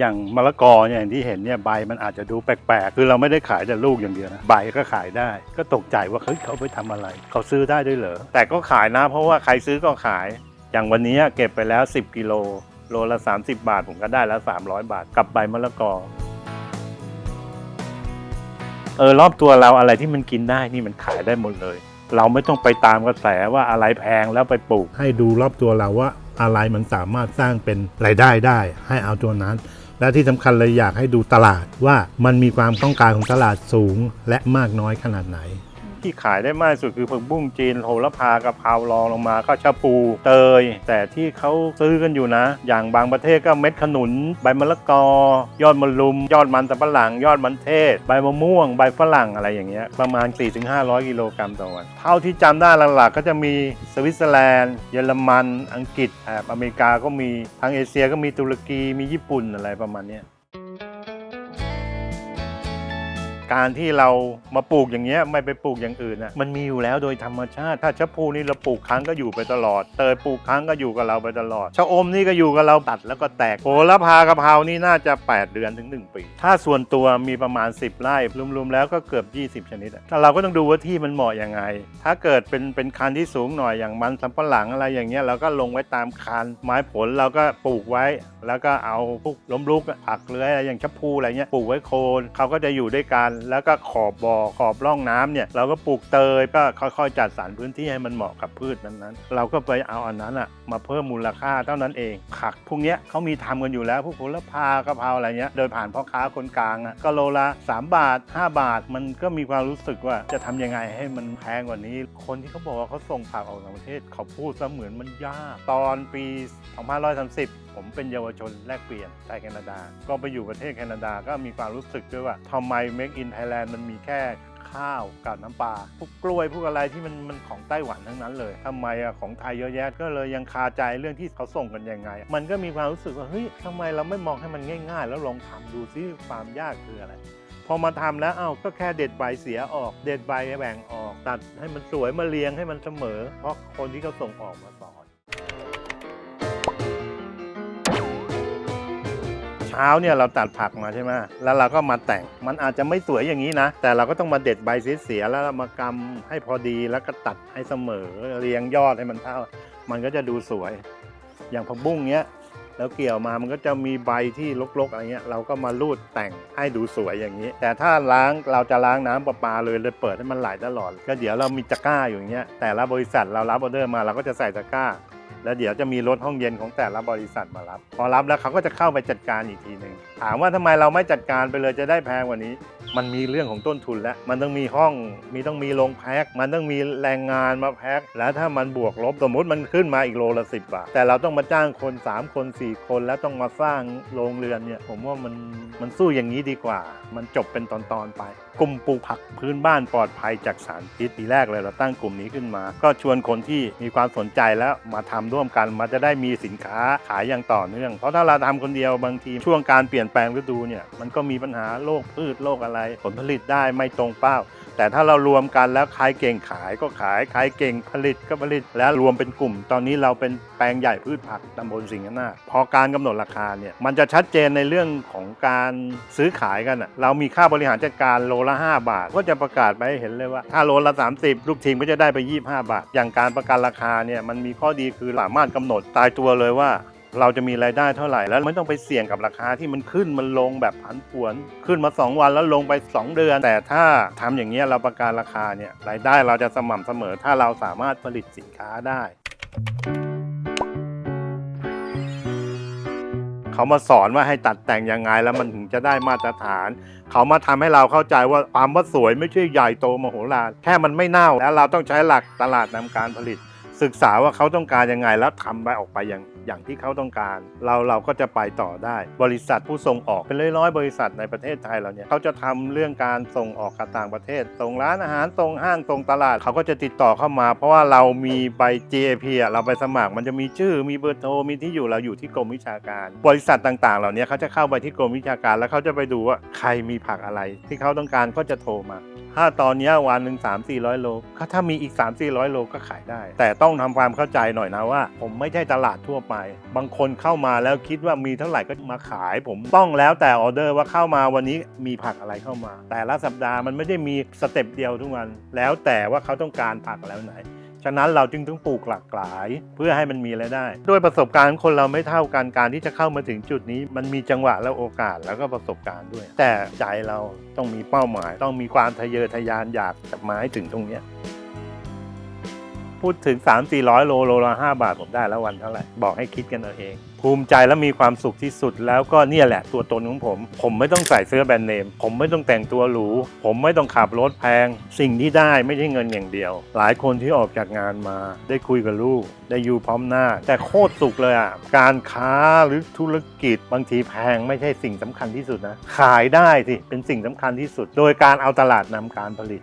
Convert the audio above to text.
อย่างมะละกอเนี่ยอย่างที่เห็นเนี่ยใบมันอาจจะดูแปลกๆ คือเราไม่ได้ขายแต่ลูกอย่างเดียวนะใบก็ขายได้ ก็ตกใจว่าเฮ้ยเขาไปทำอะไร เขาซื้อได้ด้วยเหรอแต่ก็ขายนะ เพราะว่าใครซื้อก็ขาย อย่างวันนี้เก็บไปแล้ว 10 กิโลโลละ 30 บาท ผมก็ได้แล้ว 300 บาทกับใบมะละกอเออรอบตัวเราอะไรที่มันกินได้นี่มันขายได้หมดเลย เราไม่ต้องไปตามกระแสว่าอะไรแพงแล้วไปปลูก ให้ดูรอบตัวเราว่าอะไรมันสามารถสร้างเป็นรายได้ได้ ให้เอาตัวนั้น และที่สำคัญเลยอยากให้ดูตลาดว่ามันมีความต้องการของตลาดสูงและมากน้อยขนาดไหน ที่ขายได้มากสุดคือผักบุ้งจีนโหระพากะเพรารองลงมาก็ชะปูเตย แต่ที่เขาซื้อกันอยู่นะ อย่างบางประเทศก็เม็ดขนุน ใบมะละกอ ยอดมะลุม ยอดมันสับปะหลัง ยอดมันเทศ ใบมะม่วง ใบฝรั่งอะไรอย่างเงี้ยประมาณ 4-500 กิโลกรัมต่อวัน เท่าที่จำได้หลักๆก็จะมีสวิตเซอร์แลนด์ เยอรมัน อังกฤษแอบอเมริกาก็มีทางเอเชียก็มีตุรกีมีญี่ปุ่นอะไรประมาณเนี้ย การที่เรามาปลูกอย่างเงี้ยไม่ไปปลูกอย่างอื่นนะมันมีอยู่แล้วโดยธรรมชาติ ถ้าชะพูนี่เราปลูกครั้งก็อยู่ไปตลอด เตยปลูกครั้งก็อยู่กับเราไปตลอดชะอมนี่ก็อยู่กับเราตัดแล้วก็แตกโหระพากะเพรานี่น่าจะ 8 เดือนถึง 1 ปี ถ้าส่วนตัวมีประมาณ 10 ไร่รวมๆแล้วก็เกือบ 20 ชนิดอะแต่เราก็ต้องดูว่าที่มันเหมาะยังไง ถ้าเกิดเป็นเป็นคันที่สูงหน่อยอย่างมันสำปะหลังอะไรอย่างเงี้ยเราก็ลงไว้ตามคันไม้ผลเราก็ปลูกไว้ แล้วก็เอาพวกล้มลุกผักเลื้อยอะไรอย่างชะพูอะไรเงี้ยปลูกไว้โคนเขาก็จะอยู่ด้วยกันแล้วก็ขอบบ่อขอบร่องน้ำเนี่ยเราก็ปลูกเตยก็ค่อยๆ จัดสรรพื้นที่ให้มันเหมาะกับพืชนั้นๆ เราก็ไปเอาอันนั้นอะมาเพิ่มมูลค่าเท่านั้นเองผักพวกเนี้ยเขามีทำกันอยู่แล้วพวกโหระพากะเพราอะไรเงี้ยโดยผ่านพ่อค้าคนกลางอะก็โลละ 3 บาท 5 บาท มันก็มีความรู้สึกว่าจะทำยังไงให้มันแพงกว่านี้ คนที่เขาบอกว่าเขาส่งผักออกต่างประเทศเขาพูดเสมือนมันยากตอนปี 2530 ผมเป็นเยาวชนแลกเปลี่ยนไปแคนาดา ก็ไปอยู่ประเทศแคนาดาก็มีความรู้สึกด้วยว่าทำไม Make in Thailand มันมีแค่ข้าวกับน้ำปลาพวกกล้วยพวกอะไรที่มันมันของไต้หวันทั้งนั้นเลยทำไมอะของไทยเยอะแยะก็เลยยังคาใจเรื่องที่เขาส่งกันยังไง มันก็มีความรู้สึกว่าเฮ้ยทำไมเราไม่มองให้มันง่าย ๆ แล้วลองทำดูซิความยากคืออะไรพอมาทำแล้วเอ้าก็แค่เด็ดใบเสียออก เด็ดใบแบ่งออก ตัดให้มันสวยมาเรียงให้มันเสมอ เพราะคนที่เขาส่งออกมาสอน เช้าเนี่ยเราตัดผักมาใช่ไหมแล้วเราก็มาแต่ง มันอาจจะไม่สวยอย่างนี้นะ แต่เราก็ต้องมาเด็ดใบเสียแล้วเรามากำให้พอดีแล้วก็ตัดให้เสมอเรียงยอดให้มันเท่า มันก็จะดูสวย อย่างผักบุ้งเนี้ยแล้วเกี่ยวมามันก็จะมีใบที่รกๆอะไรเงี้ย เราก็มารูดแต่งให้ดูสวยอย่างนี้ แต่ถ้าล้างเราจะล้างน้ำประปาเลยเลยเปิดให้มันไหลตลอด ก็เดี๋ยวเรามีตะกร้าอยู่อย่างเงี้ย แต่ละบริษัทเรารับออเดอร์มาเราก็จะใส่ตะกร้า แล้วเดี๋ยวจะมีรถห้องเย็นของแต่ละบริษัทมารับ พอรับแล้วเขาก็จะเข้าไปจัดการอีกทีหนึ่งถามว่าทำไมเราไม่จัดการไปเลยจะได้แพงกว่านี้ มันมีเรื่องของต้นทุนแล้วมันต้องมีห้องมีต้องมีโรงแพ็คมันต้องมีแรงงานมาแพ็คแล้วถ้ามันบวกลบสมมติมันขึ้นมาอีกโลละสิบบาทแต่เราต้องมาจ้างคน 3 คน 4 คนแล้วต้องมาสร้างโรงเรือนเนี่ยผมว่ามันมันสู้อย่างนี้ดีกว่า มันจบเป็นตอนๆไป กลุ่มปลูกผักพื้นบ้านปลอดภัยจากสารพิษทีแรกเลยเราตั้งกลุ่มนี้ขึ้นมา ก็ชวนคนที่มีความสนใจแล้วมาทำร่วมกันมันจะได้มีสินค้าขายอย่างต่อเนื่อง เพราะถ้าเราทำคนเดียวบางทีช่วงการเปลี่ยนแปลงฤดูเนี่ยมันก็มีปัญหาโรคพืชโรคอะไรผลผลิตได้ไม่ตรงเป้า แต่ถ้าเรารวมกันแล้วใครเก่งขายก็ขายใครเก่งผลิตก็ผลิต แล้วรวมเป็นกลุ่ม ตอนนี้เราเป็นแปลงใหญ่พืชผักตำบลสิงห์นาพอการกำหนดราคาเนี่ยมันจะชัดเจนในเรื่องของการซื้อขายกันอะเรามีค่าบริหารจัดการโลละ 5 บาท ก็จะประกาศไปให้เห็นเลยว่า ถ้าโลละ 30 ลูกทีมก็จะได้ไป 25 บาท อย่างการประกันราคาเนี่ยมันมีข้อดีคือสามารถกำหนดตายตัวเลยว่า เราจะมีรายได้เท่าไหร่แล้วไม่ต้องไปเสี่ยงกับราคาที่มันขึ้นมันลงแบบผันผวน ขึ้นมา 2 วันแล้วลงไป 2 เดือน แต่ถ้าทำอย่างเงี้เราประกันราคาเนี่ยรายได้เราจะสม่ำเสมอ ถ้าเราสามารถผลิตสินค้าได้เขามาสอนว่าให้ตัดแต่งยังไงแล้วมันถึงจะได้มาตรฐาน เขามาทำให้เราเข้าใจว่าความว่าสวยไม่ใช่ใหญ่โตมโหฬารแค่มันไม่เน่าแล้วเราต้องใช้หลักตลาดนำการผลิต ศึกษาว่าเขาต้องการยังไงแล้วทำไปออกไปอย่างอย่างที่เขาต้องการ เราเราก็จะไปต่อได้ บริษัทผู้ส่งออกเป็นร้อยๆบริษัทในประเทศไทยเราเนี่ยเขาจะทำเรื่องการส่งออกกับต่างประเทศส่งร้านอาหารส่งห้างส่งตลาดเขาก็จะติดต่อเข้ามา เพราะว่าเรามีใบ GAP เราไปสมัครมันจะมีชื่อมีเบอร์โทรมีที่อยู่เราอยู่ที่กรมวิชาการ บริษัทต่างๆ เหล่านี้เขาจะเข้าไปที่กรมวิชาการแล้วเขาจะไปดูว่าใครมีผักอะไร ที่เขาต้องการก็จะโทรมา ถ้าตอนนี้วันหนึ่ง3 4 0 0โลก็ถ้ามีอีก3 4 0 0โลก็ขายได้ แต่ต้องทำความเข้าใจหน่อยนะว่า ผมไม่ใช่ตลาดทั่วไป บางคนเข้ามาแล้วคิดว่ามีเท่าไหร่ก็มาขาย ผมต้องแล้วแต่ออเดอร์ว่าเข้ามาวันนี้มีผักอะไรเข้ามา แต่ละสัปดาห์มันไม่ได้มีสเต็ปเดียวทุกวันแล้วแต่ว่าเขาต้องการผักแล้วไหนฉะนั้นเราจึงต้องปลูกหลากหลายเพื่อให้มันมีรายได้ ด้วยประสบการณ์คนเราไม่เท่ากันการที่จะเข้ามาถึงจุดนี้ มันมีจังหวะและโอกาสแล้วก็ประสบการณ์ด้วย แต่ใจเราต้องมีเป้าหมาย ต้องมีความทะเยอทะยานอยากจะมาให้ถึงตรงนี้ พูดถึง 3 4 0 0 โลโลละ5บาทผมได้แล้ววันเท่าไหร่ บอกให้คิดกันเอาเอง ภูมิใจและมีความสุขที่สุดแล้วก็เนี่ยแหละตัวตนของผม ผมไม่ต้องใส่เสื้อแบรนด์เนม ผมไม่ต้องแต่งตัวหรู ผมไม่ต้องขับรถแพง สิ่งที่ได้ไม่ใช่เงินอย่างเดียว หลายคนที่ออกจากงานมา ได้คุยกับลูก ได้อยู่พร้อมหน้า แต่โคตรสุขเลยอะการค้าหรือธุรกิจบางทีแพงไม่ใช่สิ่งสำคัญที่สุดนะขายได้สิเป็นสิ่งสำคัญที่สุด โดยการเอาตลาดนำการผลิต